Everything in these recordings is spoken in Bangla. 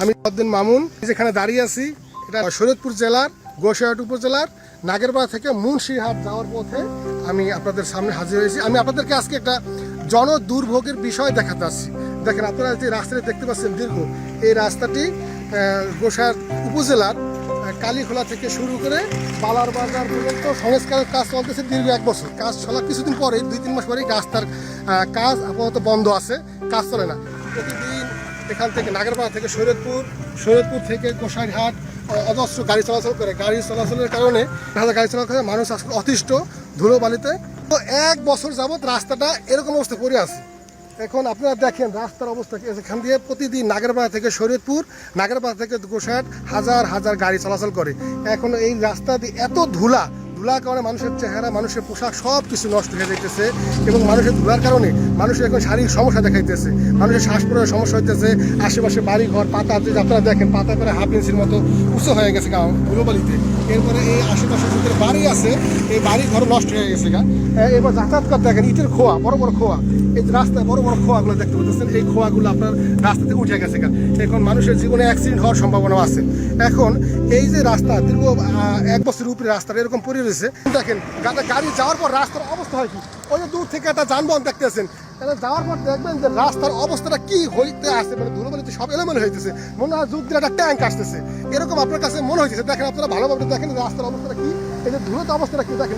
আমি উদ্দিন মামুন। যেখানে দাঁড়িয়ে আছি, এটা শরীয়তপুর জেলার, গোসাইহাট উপজেলার নাগেরপাড়া থেকে মুন্সিরহাট যাওয়ার পথে আমি আপনাদের সামনে হাজির হয়েছি। আমি আপনাদেরকে আজকে একটা জন দুর্ভোগের বিষয় দেখাতে আসছি। দেখেন আপনারা যে রাস্তাটি দেখতে পাচ্ছেন, দীর্ঘ, এই রাস্তাটি গোসাইহাট উপজেলার কালীখোলা থেকে শুরু করে পালার বাজার পর্যন্ত সংস্কারের কাজ চলতেছে দীর্ঘ এক বছর। কাজ চলার কিছুদিন পরে দুই তিন মাস পরেই রাস্তার কাজ আপাতত বন্ধ আছে, কাজ চলে না। প্রতিদিন এখান থেকে নাগরপাড়া থেকে শরীয়তপুর শরীয়তপুর থেকে গোসাইরহাট অ- অজস্র গাড়ি চলাচল করে। গাড়ি চলাচলের কারণে গাড়ি চলাচল করে মানুষ আজকে অতিষ্ঠ, ধুলোবালিতে। তো এক বছর যাবত রাস্তাটা এরকম অবস্থা পড়ে আছে। এখন আপনারা দেখেন রাস্তার অবস্থা এখান দিয়ে প্রতিদিন নাগরপাড়া থেকে শরীয়তপুর নাগরপাড়া থেকে গোসাইট হাজার হাজার গাড়ি চলাচল করে। এখন এই রাস্তা দিয়ে এত ধুলা ধুলার কারণে মানুষের চেহারা, মানুষের পোশাক সব কিছু নষ্ট হয়ে যাইতেছে এবং মানুষের ধুলার কারণে মানুষের এখন শারীরিক সমস্যা দেখাইতেছে। মানুষের শ্বাস প্রয়োগের সমস্যা হইতেছে, আশেপাশে বাড়ি ঘর পাতা, যে আপনারা দেখেন, পাতা করে হাফ ইঞ্চির মতো উঁচু হয়ে গেছে গা, ধুলোবালিতে। এরপরে এই আশেপাশে যাদের বাড়ি আছে, এই বাড়ি ঘর নষ্ট হয়ে গেছে গা। এবার যাতায়াত করতে দেখেন, ইটের খোয়া, বড় বড় খোয়া। এই রাস্তায় বড় বড় খোয়াগুলো দেখতে পাচ্ছেন, এই খোয়াগুলো আপনার রাস্তাতে উঠে গেছে এখন মানুষের জীবনে অ্যাক্সিডেন্ট হওয়ার সম্ভাবনা আছে। এখন এই যে রাস্তা, দীর্ঘ এক বছরের উপরে রাস্তাটা এরকম পড়ে রয়েছে, দেখেন গাড়ি যাওয়ার পর রাস্তার অবস্থা হয় কি? ওই যে দূর থেকে একটা যানবাহন দেখতেছেন যাওয়ার পর দেখবেন যে রাস্তার অবস্থাটা কি হইতে আসছে মানে ধুলোবালিতে সব এলোমেলো হইতেছে। মনে হয় যুগ দিয়ে একটা ট্যাঙ্ক আসতেছে। এরকম আপনার কাছে মনে হইতেছে। দেখেন আপনারা ভালোভাবে দেখেন রাস্তার অবস্থাটা কি এই যে ধুলোতে অবস্থাটা কি দেখেন?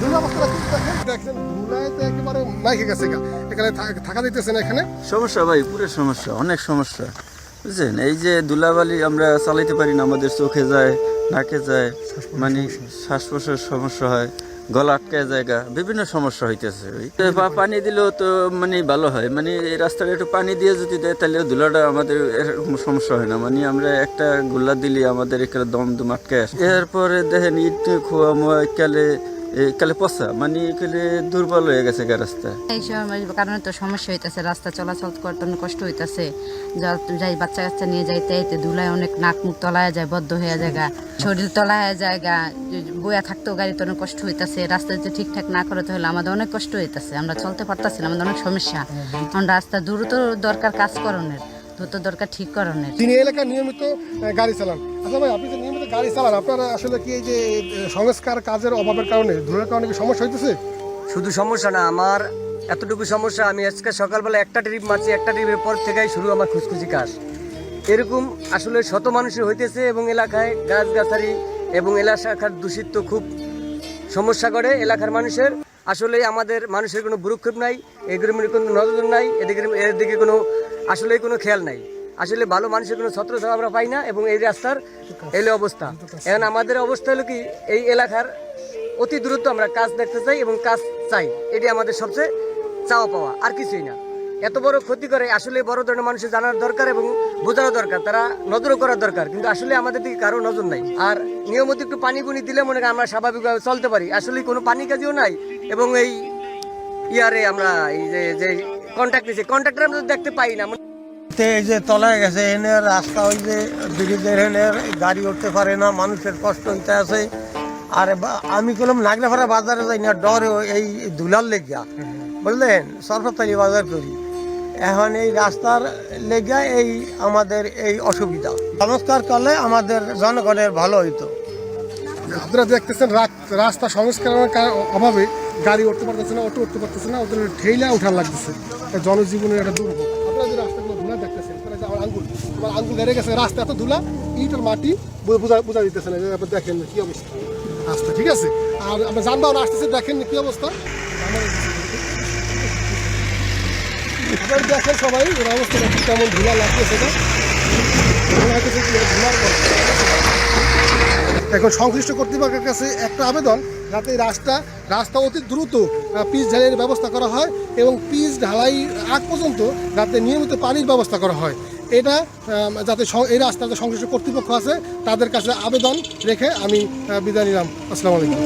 ধুলো অবস্থাটা দেখেন? দেখছেন ধুলায় একেবারে মাইকে গেছে গা। এখানে থাকা- এখানে। সমস্যা ভাই পুরো সমস্যা অনেক সমস্যা। বুঝছেন? এই যে ধুলাবালি আমরা চালাইতে পারি না আমাদের চোখে যায় নাকে যায় মানে শ্বাস প্রশ্বাস সমস্যা হয়। গলা আটকে জায়গা, বিভিন্ন সমস্যা হইতেছে। বা পানি দিলেও তো মানে ভালো হয়। মানে এই রাস্তাটা একটু পানি দিয়ে যদি দেয় তাহলে ধুলাটা আমাদের এরকম সমস্যা হয় না। মানে আমরা একটা গুল্লা দিলে আমাদের এখানে দম দম আটকে আসে। এরপরে দেখেন ইট খোয়া মোয়া কালে কালে পচা? মানে এখানে দুর্বল হয়ে গেছে গা রাস্তা। এই সময় কারণে তো সমস্যা হইতাছে রাস্তা চলাচল করতে অনেক কষ্ট হইতাছে। যা- যাই বাচ্চা কাচ্চা নিয়ে যাইতে আইতে ধুলায় অনেক নাক মুখ তলায় যায় বদ্ধ হয়ে যায় গা। শরীর তলায় যায় গা। বইয়া থাকতেও গাড়িতে অনেক কষ্ট হইতাছে। রাস্তা যদি ঠিকঠাক না করতে হলে আমাদের অনেক কষ্ট হইতাছে। আমরা চলতে পারতাছি না আমাদের অনেক সমস্যা। কারণ রাস্তা দ্রুত দরকার কাজ করণের দ্রুত দরকার ঠিক করণের। তিনি এলাকায় নিয়মিত গাড়ি চালান। আচ্ছা ভাই আপনি যে নিয়মিত গাড়ি চালান, আপনারা আসলে কি এই যে সংস্কার কাজের অভাবের কারণে ধুলোর কারণে কি সমস্যা হইতেছে? শুধু সমস্যা না, আমার এতটুকু সমস্যা, আমি আজকে সকালবেলা একটা ট্রিপ মারছি, একটা ট্রিপের পর থেকেই শুরু আমার খুশখুশি কাজ। এরকম আসলে শত মানুষের হইতেছে এবং এলাকায় গাছগাছালি এবং এলাকার দূষিত খুব সমস্যা করে এলাকার মানুষের। আসলে আমাদের মানুষের কোনো ভ্রুক্ষেপ নাই মধ্যে কোনো নজর নাই এদিকে এর দিকে কোনো আসলে কোনো খেয়াল নাই। আসলে ভালো মানুষের কোনো ছত্রছাপ আমরা পাই না এবং এই রাস্তার এলো অবস্থা। এখন আমাদের অবস্থা হলো কি, এই এলাকার অতি দ্রুত আমরা কাজ দেখতে চাই এবং কাজ চাই। এটি আমাদের সবচেয়ে চাওয়া পাওয়া, আর কিছুই না। এত বড় ক্ষতি করে আসলে বড় ধরনের মানুষের জানার দরকার এবং বোঝানো দরকার, তারা নজরও করার দরকার, কিন্তু আসলে আমাদের দিকে কারও নজর নাই। আর নিয়মিত একটু পানি পুনি দিলে মনে হয় আমরা স্বাভাবিকভাবে চলতে পারি। আসলে কোনো পানি কাজেও নাই এবং এই ইয়ারে আমরা এই যে যে কন্ট্রাক্ট দিয়েছি কন্ট্রাক্টর আমরা দেখতে পাই না। তে এই যে তলায় গেছে, এনে রাস্তা ওই যে ব্রিজের এনে গাড়ি উঠতে পারে না, মানুষের কষ্ট হইতে আছে। আর আমি কলম নাগরাফাড়া বাজারে যাই না, ডরে এই ধুলার লেগিয়া। বুঝলেন? সরফতালি বাজার করি। এখন এই রাস্তার লেগিয়া এই আমাদের এই অসুবিধা। সংস্কার করলে আমাদের জনগণের ভালো হইতো। আপনারা দেখতেছেন রাস্তা সংস্কারের অভাবে গাড়ি উঠতে পারতেছে না, অটো উঠতে পারতেছে না, ওদের ঠেলা উঠার লাগতেছে। জনজীবনের একটা দুর্ভোগ। আমার আঙ্গুল আমার গেছে, রাস্তা এত ধুলা ইট আর মাটি বুঝা বুঝা দিতেছে না আপনি দেখেন কি অবস্থা। রাস্তা ঠিক আছে। আর আমরা যানবাহন আসতেছে, দেখেন কি অবস্থা। আমার- দেখেন সবাই ওর অবস্থাটা কি কেমন ধুলা লাগতেছে না। এখন সংশ্লিষ্ট কর্তৃপক্ষের কাছে একটা আবেদন, যাতে রাস্তা রাস্তা অতি দ্রুত পিচ ঢালাইয়ের ব্যবস্থা করা হয় এবং পিচ ঢালাই আগ পর্যন্ত যাতে নিয়মিত পানির ব্যবস্থা করা হয়। এটা যাতে এই রাস্তাতে সংশ্লিষ্ট কর্তৃপক্ষ আছে, তাদের কাছে আবেদন রেখে আমি বিদায় নিলাম। আসসালামু আলাইকুম।